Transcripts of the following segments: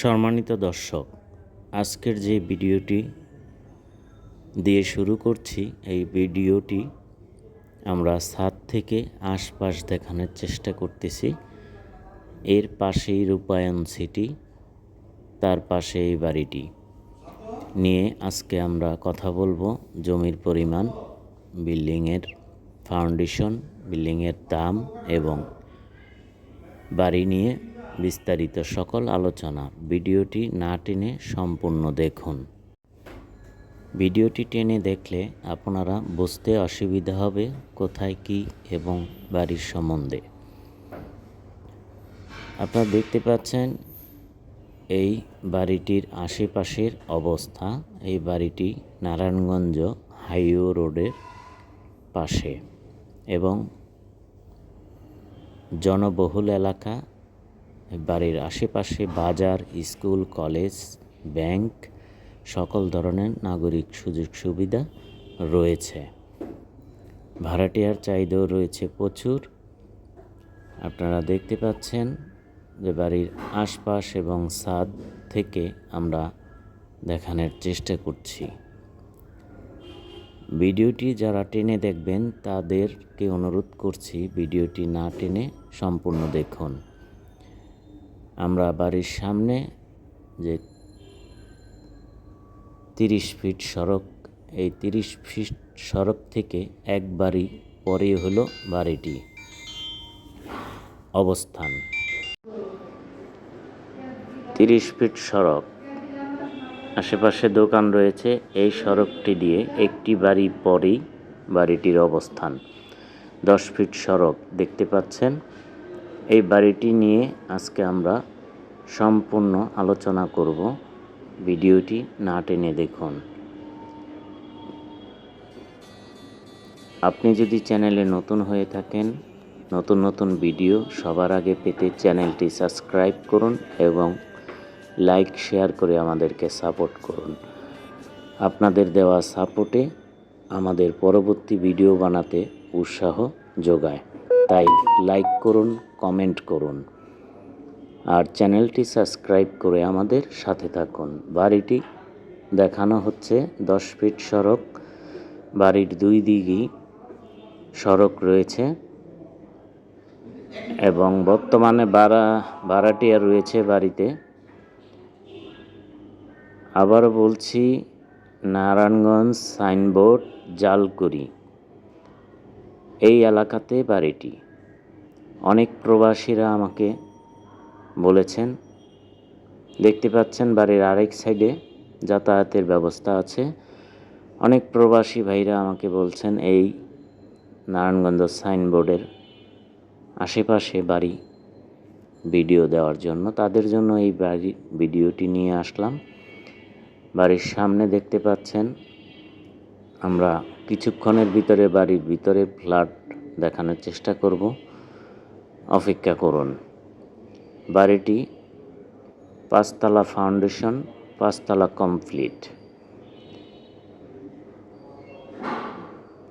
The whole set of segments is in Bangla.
সম্মানিত দর্শক, আজকের যে ভিডিওটি দিয়ে শুরু করছি, এই ভিডিওটি আমরা ছাদ থেকে আশপাশ দেখানোর চেষ্টা করতেছি। এর পাশেই রূপায়ণ সিটি, তার পাশে এই বাড়িটি। নিয়ে আজকে আমরা কথা বলব জমির পরিমাণ, বিল্ডিংয়ের ফাউন্ডেশন, বিল্ডিংয়ের দাম এবং বাড়ি নিয়ে বিস্তারিত সকল আলোচনা ভিডিওটি না টেনে সম্পূর্ণ দেখুন। ভিডিওটি টেনে দেখলে আপনারা বুঝতে অসুবিধা হবে কোথায় কি এবং বাড়ির সম্বন্ধে। আপনারা দেখতে পাচ্ছেন এই বাড়িটির আশেপাশের অবস্থা। এই বাড়িটি নারায়ণগঞ্জ হাইওয়ে রোডের পাশে এবং জনবহুল এলাকা। বাড়ির আশেপাশে বাজার, স্কুল, কলেজ, ব্যাংক সকল ধরনের নাগরিক সুযোগ সুবিধা রয়েছে। ভাড়াটিয়ার চাহিদাও রয়েছে প্রচুর। আপনারা দেখতে পাচ্ছেন যে বাড়ির আশপাশ এবং ছাদ থেকে আমরা দেখানোর চেষ্টা করছি। ভিডিওটি যারা টেনে দেখবেন, তাদেরকে অনুরোধ করছি, ভিডিওটি না টেনে সম্পূর্ণ দেখুন। আমরা বাড়ির সামনে যে তিরিশ ফিট সড়ক, এই তিরিশ ফিট সড়ক থেকে এক বাড়ি পরে হলো বাড়িটি। অবস্থান। তিরিশ ফিট সড়ক। আশেপাশে দোকান রয়েছে। এই সড়কটি দিয়ে একটি বাড়ি পরেই বাড়িটির অবস্থান। দশ ফিট সড়ক। দেখতে পাচ্ছেন এই বাড়িটি নিয়ে আজকে আমরা সম্পূর্ণ আলোচনা করব। ভিডিওটি না টেনে দেখুন। আপনি যদি চ্যানেলে নতুন হয়ে থাকেন, নতুন নতুন ভিডিও সবার আগে পেতে চ্যানেলটি সাবস্ক্রাইব করুন এবং লাইক, শেয়ার করে আমাদেরকে সাপোর্ট করুন। আপনাদের দেওয়া সাপোর্টে আমাদের পরবর্তী ভিডিও বানাতে উৎসাহ যোগায়। তাই লাইক করুন, কমেন্ট করুন। আর চ্যানেলটি সাবস্ক্রাইব করে আমাদের সাথে থাকুন। বাড়িটি দেখানো হচ্ছে দশ ফিট সড়ক, বাড়ির দুই দিকই সড়ক রয়েছে এবং বর্তমানে বাড়া ভাড়াটিয়া রয়েছে বাড়িতে। আবার বলছি, নারায়ণগঞ্জ সাইনবোর্ড, জালকুড়ি। এই এলাকাতে বাড়িটি অনেক প্রবাসীরা আমাকে বলেছেন, দেখতে পাচ্ছেন বাড়ির আরেক সাইডে যাতায়াতের ব্যবস্থা আছে। অনেক প্রবাসী ভাইরা আমাকে বলছেন, এই নারায়ণগঞ্জ সাইনবোর্ডের আশেপাশে বাড়ি ভিডিও দেওয়ার জন্য। তাদের জন্য এই বাড়ি ভিডিওটি নিয়ে আসলাম। বাড়ির সামনে দেখতে পাচ্ছেন আমরা কিছুক্ষণের ভিতরে বাড়ির ভিতরে ফ্ল্যাট দেখানোর চেষ্টা করব। অপেক্ষা করুন। বাড়িটি পাঁচতলা ফাউন্ডেশন, পাঁচতলা কমপ্লিট।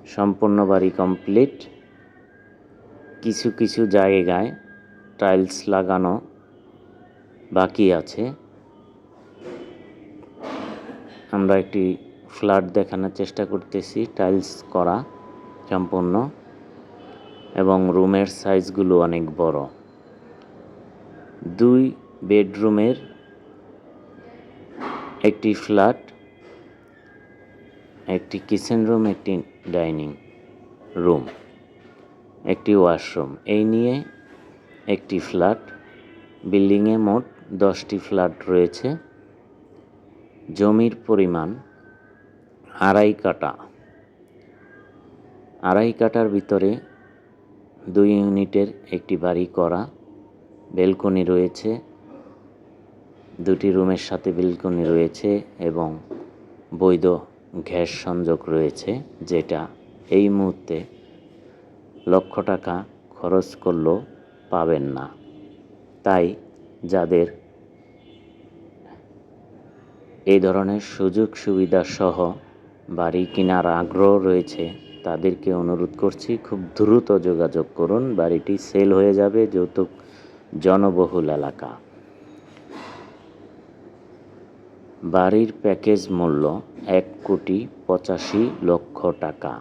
সম্পূর্ণ বাড়ি কমপ্লিট। কিছু কিছু জায়গায় টাইলস লাগানো বাকি আছে। আমরা একটি ফ্ল্যাট দেখানোর চেষ্টা করতেছি, টাইলস করা সম্পূর্ণ এবং রুমের সাইজগুলো অনেক বড়। দুই বেডরুমের একটি ফ্ল্যাট, একটি কিচেন রুম, একটি ডাইনিং রুম, একটি ওয়াশরুম। এই নিয়ে একটি ফ্ল্যাট, বিল্ডিংয়ে মোট দশটি ফ্ল্যাট রয়েছে। জমির পরিমাণ আড়াই কাটা। আড়াই কাটার ভিতরে দুই ইউনিটের একটি বাড়ি করা, বেলকনি রয়েছে, দুটি রুমের সাথে বেলকনি রয়েছে এবং বৈধ গ্যাস সংযোগ রয়েছে, যেটা এই মুহূর্তে লক্ষ টাকা খরচ করলেও পাবেন না। তাই যাদের এই ধরনের সুযোগ সুবিধা সহ বাড়ি কেনার আগ্রহ রয়েছে। তাদেরকে অনুরোধ করছি, খুব দ্রুত যোগাযোগ করুন। বাড়িটি সেল হয়ে যাবে যৌতুক জনবহুল এলাকা। বাড়ির প্যাকেজ মূল্য এক কোটি পঁচাশি লক্ষ টাকা।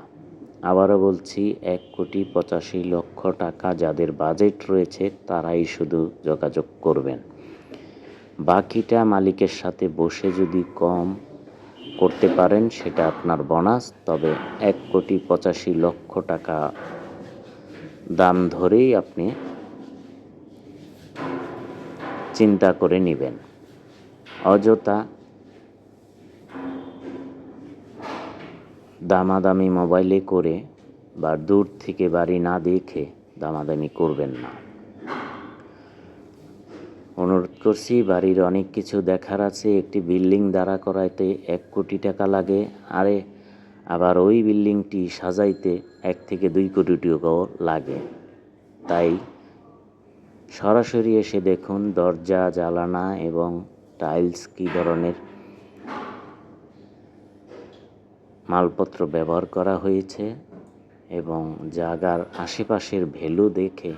আবারও বলছি, এক কোটি পঁচাশি লক্ষ টাকা যাদের বাজেট রয়েছে, তারাই শুধু যোগাযোগ করবেন। বাকিটা মালিকের সাথে বসে যদি কম করতে পারেন, সেটা আপনার বোনাস। তবে এক কোটি পঁচাশি লক্ষ টাকা দাম ধরেই আপনি চিন্তা করে নেবেন। অযথা দামাদামি মোবাইলে করে বা দূর থেকে বাড়ি না দেখে দামাদামি করবেন না। অনুরোধ করছি, বাড়ির অনেক কিছু দেখার আছে। একটি বিল্ডিং দাঁড়া করাইতে এক কোটি টাকা লাগে। আরে, আবার ওই বিল্ডিংটি সাজাইতে এক থেকে দুই কোটি টাকাও লাগে। তাই সরাসরি এসে দেখুন, দরজা জ্বালানা এবং টাইলস কী ধরনের মালপত্র ব্যবহার করা হয়েছে এবং জায়গার আশেপাশের ভ্যালু দেখে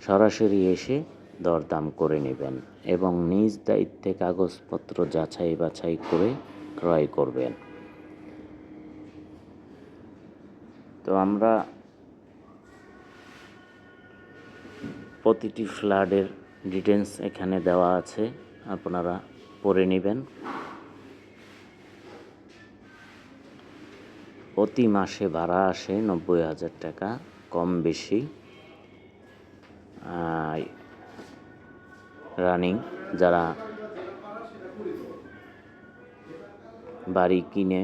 সরাসরি এসে দরদাম করে নেবেন এবং নিজ দায়িত্বে কাগজপত্র যাচাই বাছাই করে ক্রয় করবেন। তো আমরা প্রতিটি ফ্ল্যাটের ডিটেলস এখানে দেওয়া আছে, আপনারা পড়ে নেবেন। প্রতি মাসে ভাড়া আসে নব্বই হাজার টাকা, কম বেশি। রানিং যারা বাড়ি কিনে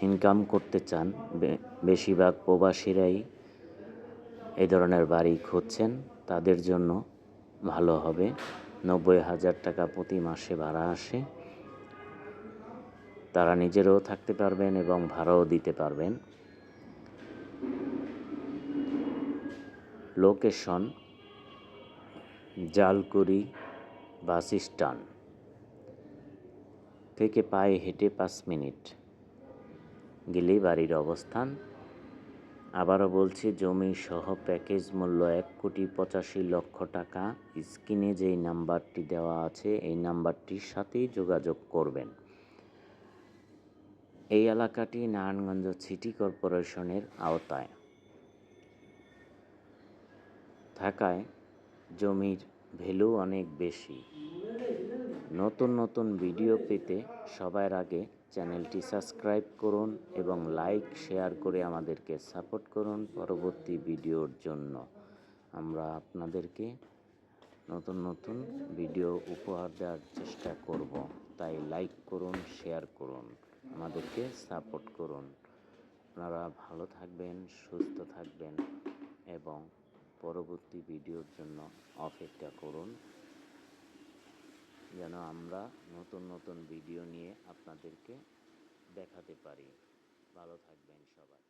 ইনকাম করতে চান বেশিরভাগ প্রবাসীরাই এই ধরনের বাড়ি খুঁজছেন, তাদের জন্য ভালো হবে। নব্বই হাজার টাকা প্রতি মাসে ভাড়া আসে। তারা নিজেরাও থাকতে পারবেন এবং ভাড়াও দিতে পারবেন। লোকেশন জালকুড়ি বাস স্ট্যান্ড থেকে পায়ে হেঁটে পাঁচ মিনিট। গেলেই বাড়ির অবস্থান। আবারও বলছি জমি সহ প্যাকেজ মূল্য এক কোটি পঁচাশি লক্ষ টাকা। স্ক্রিনে যেই নাম্বারটি দেওয়া আছে, এই নাম্বারটির সাথেই যোগাযোগ করবেন। এই এলাকাটি নারায়ণগঞ্জ সিটি কর্পোরেশনের আওতায়। থাকায় জমির ভ্যালু অনেক বেশি। নতুন নতুন ভিডিও পেতে সবার আগে চ্যানেলটি সাবস্ক্রাইব করুন এবং লাইক, শেয়ার করে আমাদেরকে সাপোর্ট করুন পরবর্তী ভিডিওর জন্য। আমরা আপনাদেরকে নতুন নতুন ভিডিও উপহার দেওয়ার চেষ্টা করব। তাই লাইক করুন, শেয়ার করুন, আমাদেরকে সাপোর্ট করুন। আপনারা ভালো থাকবেন, সুস্থ থাকবেন এবং পরবর্তী ভিডিওর জন্য অপেক্ষা করুন। যেন আমরা নতুন নতুন ভিডিও নিয়ে আপনাদেরকে দেখাতে পারি। ভালো থাকবেন সবাই।